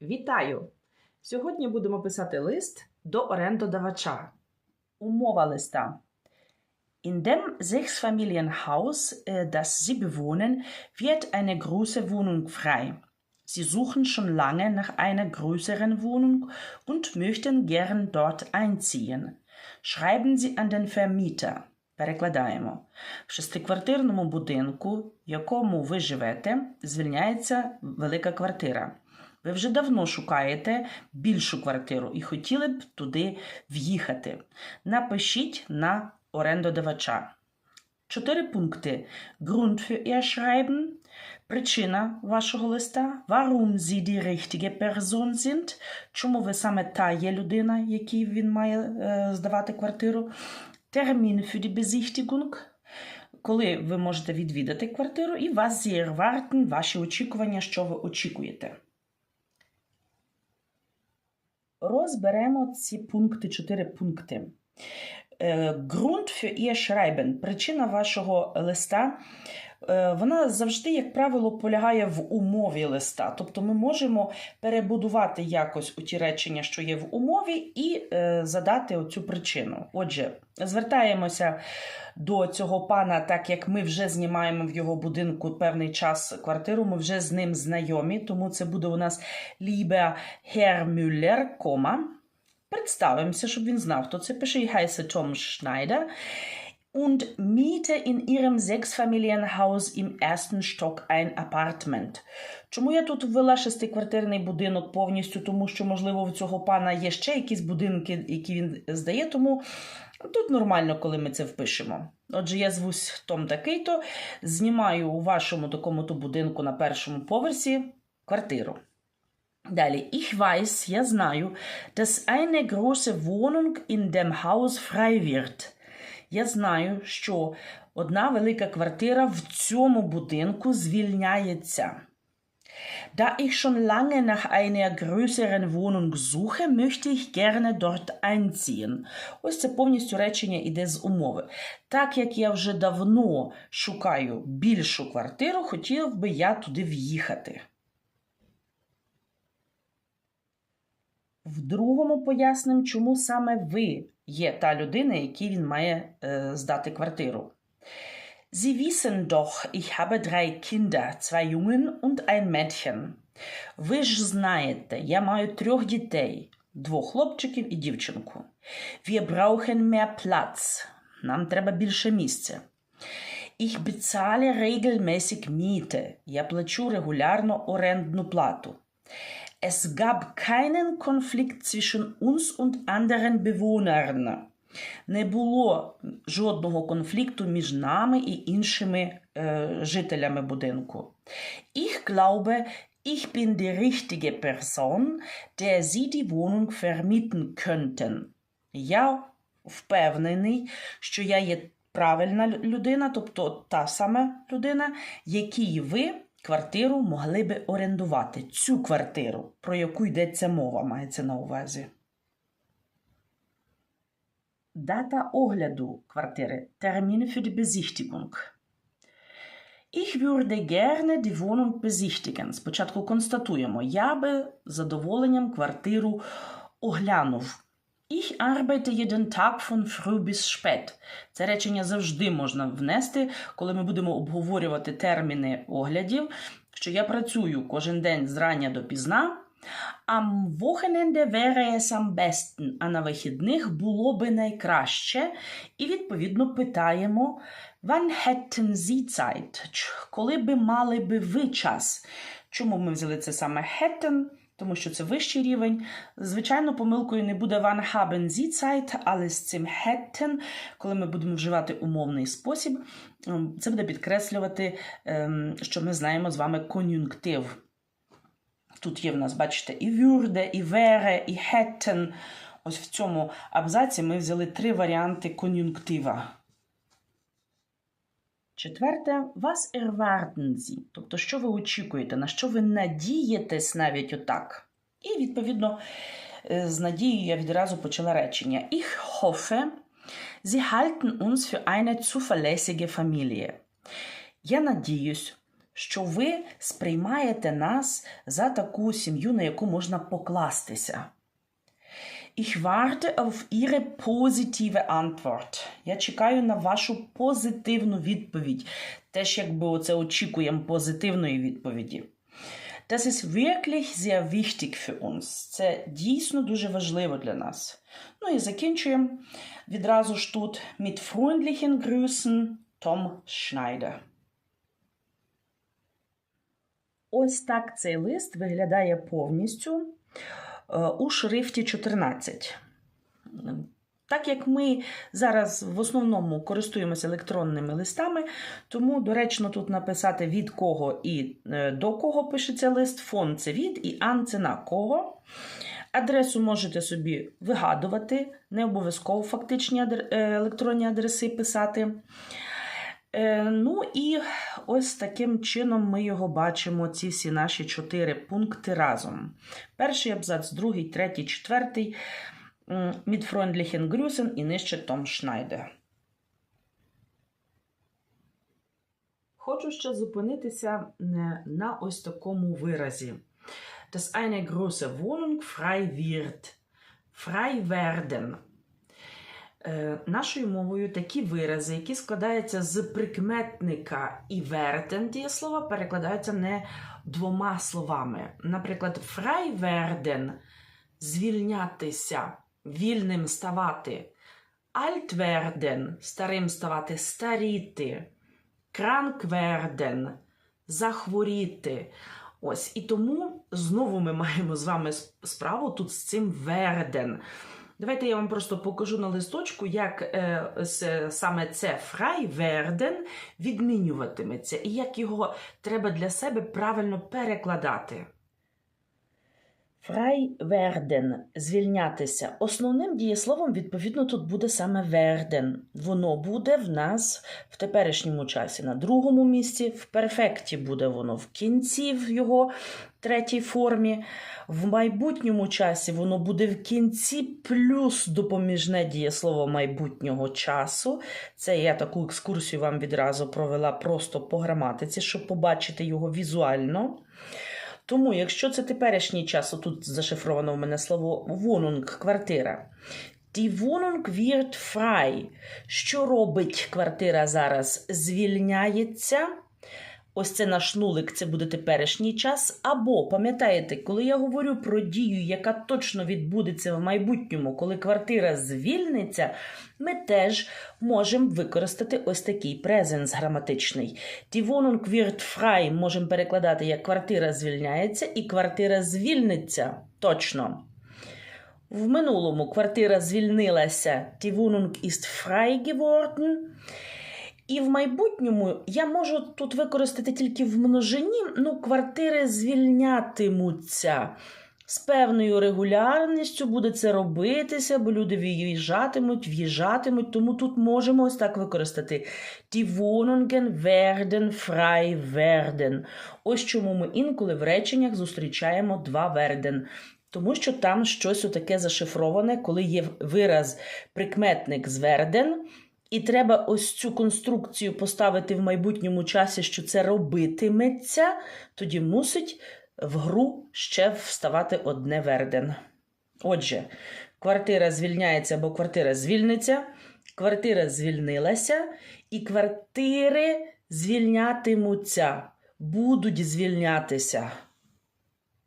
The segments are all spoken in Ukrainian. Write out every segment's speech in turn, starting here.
Вітаю! Сьогодні будемо писати лист до орендодавача. Умова листа. In dem Sechsfamilienhaus, äh, das Sie bewohnen, wird eine große Wohnung frei. Sie suchen schon lange nach einer größeren Wohnung und möchten gern dort einziehen. Schreiben Sie an den Vermieter. Перекладаємо. В шестиквартирному будинку, в якому ви живете, звільняється велика квартира. Ви вже давно шукаєте більшу квартиру і хотіли б туди в'їхати. Напишіть на орендодавача. Чотири пункти. Grund für Ihr Schreiben, причина вашого листа, warum Sie die richtige Person sind, чому ви саме та є людина, якій він має е, здавати квартиру, Termin für die Besichtigung, коли ви можете відвідати квартиру, і Sie erwarten, ваші очікування, що ви очікуєте. Розберемо ці пункти, чотири пункти. Е, Grund für Ihr Schreiben, причина вашого листа, е, вона завжди, як правило, полягає в умові листа. Тобто ми можемо перебудувати якось у ті речення, що є в умові, і е, задати оцю причину. Отже, звертаємося до цього пана, так як ми вже знімаємо в його будинку певний час квартиру, ми вже з ним знайомі, тому це буде у нас Lieber Herr кома. Представимося, щоб він знав, хто це пише. Ich heiße Tom Schneider und miete in ihrem Sechsfamilienhaus im ersten Stock ein Appartement. Чому я тут ввела шестиквартирний будинок повністю? Тому що, можливо, у цього пана є ще якісь будинки, які він здає, тому тут нормально, коли ми це впишемо. Отже, я звусь Том такий-то, знімаю у вашому такому-то будинку на першому поверсі квартиру. Далі, ich weiß, я знаю, dass eine große Wohnung in dem Haus frei wird. Я знаю, що одна велика квартира в цьому будинку звільняється. Da ich schon lange nach einer größeren Wohnung suche, möchte ich gerne dort einziehen. Ось це повністю речення іде з умови. Так як я вже давно шукаю більшу квартиру, хотів би я туди в'їхати. В другому поясним, чому саме ви є та людина, якій він має е, здати квартиру. Sie wissen doch, ich habe drei Kinder, zwei Jungen und ein Mädchen. Ви ж знаєте, я маю трьох дітей, двох хлопчиків і дівчинку. Wir brauchen mehr Platz. Нам треба більше місця. Ich bezahle regelmäßig Miete. Я плачу регулярно орендну плату. Es gab keinen Konflikt zwischen uns und anderen Bewohnern. Не було жодного конфлікту між нами і іншими е, жителями будинку. Ich glaube, ich bin die richtige Person, der Sie die Wohnung vermieten könnten. Я впевнений, що я є правильна лю- людина, тобто та сама людина, якій ви квартиру могли би орендувати. Цю квартиру, про яку йдеться мова, мається на увазі. Дата огляду квартири. Termin für die Besichtigung. Ich würde gerne die Wohnung besichtigen. Спочатку констатуємо. Я би задоволенням квартиру оглянув. Ich arbeite jeden Tag von früh bis spät. Це речення завжди можна внести, коли ми будемо обговорювати терміни оглядів, що я працюю кожен день зрання до пізна. Am Wochenende wäre es am besten, а на вихідних було би найкраще. І відповідно питаємо Wann hätten Sie Zeit? Коли би мали би ви час? Чому ми взяли це саме hätten? Тому що це вищий рівень. Звичайно, помилкою не буде Wann haben Sie Zeit, але з цим hätten, коли ми будемо вживати умовний спосіб, ем, це буде підкреслювати, ем, що ми знаємо з вами кон'юнктив. Тут є в нас, бачите, і würde, і wäre, і hätten. Ось в цьому абзаці ми взяли три варіанти кон'юнктива. Четверте, was erwarten? Тобто, що ви очікуєте, на що ви надієтесь навіть отак. І, відповідно, е, з надією я відразу почала речення. Ich hoffe, Sie halten uns für eine zuverlässige Familie. Я надіюсь, що ви сприймаєте нас за таку сім'ю, на яку можна покластися. Ich warte auf Ihre positive Antwort. Я чекаю на вашу позитивну відповідь. Теж якби оце очікуємо позитивної відповіді. Das ist wirklich sehr wichtig für uns. Це дійсно дуже важливо для нас. Ну і закінчуємо відразу ж тут mit freundlichen Grüßen Tom Schneider. Ось так цей лист виглядає повністю у шрифті 14. Так як ми зараз в основному користуємося електронними листами, тому доречно тут написати від кого і е, до кого пишеться лист. Фон це від і ан це на кого. Адресу можете собі вигадувати, не обов'язково фактичні е, електронні адреси писати. Е, Ну і ось таким чином ми його бачимо, ці всі наші чотири пункти разом. Перший абзац, другий, третій, четвертий. Mit freundlichen Grüßen і нижче Том Шнайдер. Хочу ще зупинитися е, на ось такому виразі. Dass eine große Wohnung frei wird. Frei werden. Е, Нашою мовою такі вирази, які складаються з прикметника і werden дієслова, перекладаються не двома словами. Наприклад, werden – звільнятися, вільним ставати. Werden – старим ставати, старіти. Werden – захворіти. Ось, і тому знову ми маємо з вами справу тут з цим werden. Давайте я вам просто покажу на листочку, як е, саме це фрай верден відмінюватиметься і як його треба для себе правильно перекладати. Frei werden – звільнятися. Основним дієсловом, відповідно, тут буде саме werden. Воно буде в нас в теперішньому часі на другому місці, в перфекті буде воно в кінці в його третій формі. В майбутньому часі воно буде в кінці плюс допоміжне дієслово майбутнього часу. Це я таку екскурсію вам відразу провела просто по граматиці, щоб побачити його візуально. Тому, якщо це теперішній час, отут зашифровано в мене слово вонунг, квартира. Die Wohnung wird frei. Що робить квартира зараз? Звільняється. Ось це наш нулик, це буде теперішній час. Або, пам'ятаєте, коли я говорю про дію, яка точно відбудеться в майбутньому, коли квартира звільниться, ми теж можемо використати ось такий презенс граматичний. Die Wohnung wird frei можемо перекладати як квартира звільняється і квартира звільниться. Точно. В минулому квартира звільнилася. Die Wohnung ist frei geworden. І в майбутньому я можу тут використати тільки в множині, ну, квартири звільнятимуться. З певною регулярністю буде це робитися, бо люди виїжджатимуть, в'їжджатимуть, тому тут можемо ось так використати. Die Wohnungen werden frei werden. Ось чому ми інколи в реченнях зустрічаємо два werden. Тому що там щось отаке зашифроване, коли є вираз прикметник з werden, і треба ось цю конструкцію поставити в майбутньому часі, що це робитиметься, тоді мусить в гру ще вставати одне верден. Отже, квартира звільняється або квартира звільниться, квартира звільнилася, і квартири звільнятимуться, будуть звільнятися.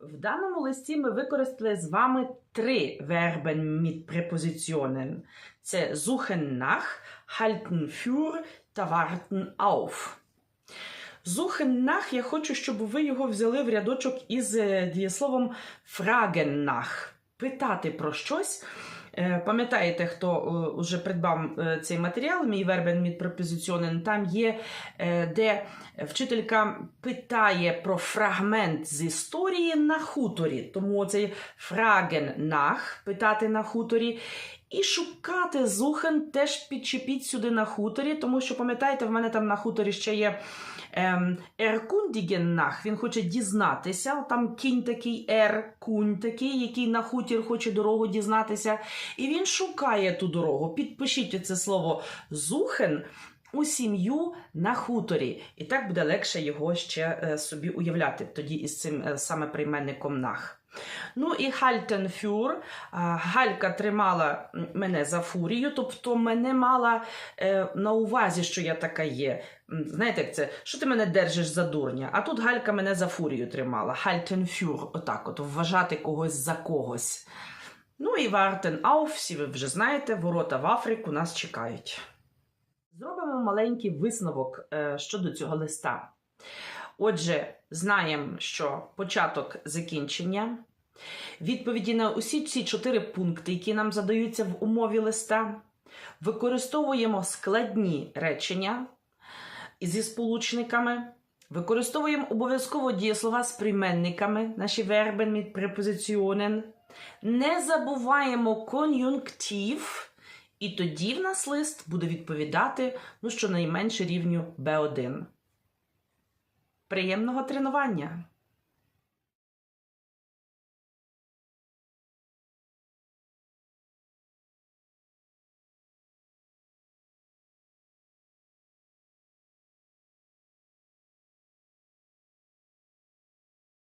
В даному листі ми використали з вами три вербен mit Präpositionen. Це suchen nach, halten für та warten auf. Suchen nach, я хочу, щоб ви його взяли в рядочок із е, дієсловом fragen nach. Питати про щось. Е, Пам'ятаєте, хто вже придбав е, цей матеріал, мій вербен mit Präpositionen, там є, де вчителька питає про фрагмент з історії на хуторі. Тому цей fragen nach, питати на хуторі. І шукати зухен теж підчепіть сюди на хуторі, тому що, пам'ятаєте, в мене там на хуторі ще є ем, erkundigen він хоче дізнатися. Там кінь такий ер, кунь такий, який на хутір хоче дорогу дізнатися. І він шукає ту дорогу. Підпишіть це слово зухен у сім'ю на хуторі. І так буде легше його ще е, собі уявляти, тоді із цим е, саме прийменником нах. Ну і Хальтен фюр. Галька тримала мене за фурію, тобто мене мала е, на увазі, що я така є. Знаєте, як це? Що ти мене держиш за дурня? А тут Галька мене за фурію тримала. Хальтен фюр, отак, от вважати когось за когось. Ну і Вартен Ауф, всі ви вже знаєте, ворота в Африку нас чекають. Зробимо маленький висновок е, щодо цього листа. Отже, знаємо, що початок закінчення, відповіді на усі ці чотири пункти, які нам задаються в умові листа, використовуємо складні речення зі сполучниками, використовуємо обов'язково дієслова з прийменниками, наші верби mit препозиціонен, не забуваємо кон'юнктив, і тоді в нас лист буде відповідати ну, щонайменше рівню B1. Приємного тренування!